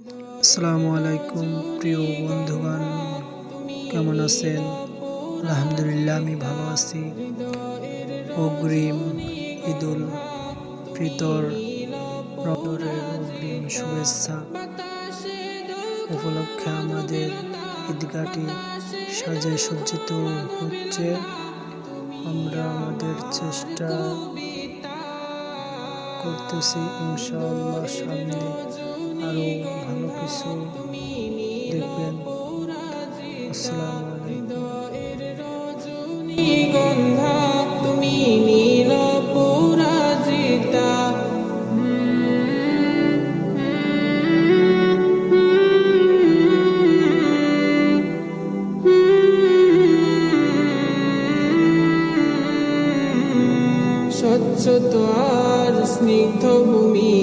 আসসালামু আলাইকুম, প্রিয় বন্ধুগণ। কেমন আছেন? আলহামদুলিল্লাহ, আমি ভালো আছি। অগ্রিম ঈদুল ফিতর অগ্রিম শুভেচ্ছা উপলক্ষে আমাদের ঈদগাটি সাজে সজ্জিত হচ্ছে। আমরা আমাদের চেষ্টা করতেছি, ইনশাআল্লাহ সামনে আরও ভালো কিছু দেখবেন আসসালামু আলাইকুম। স্বচ্ছ তো আর স্নিগ্ধ ভূমি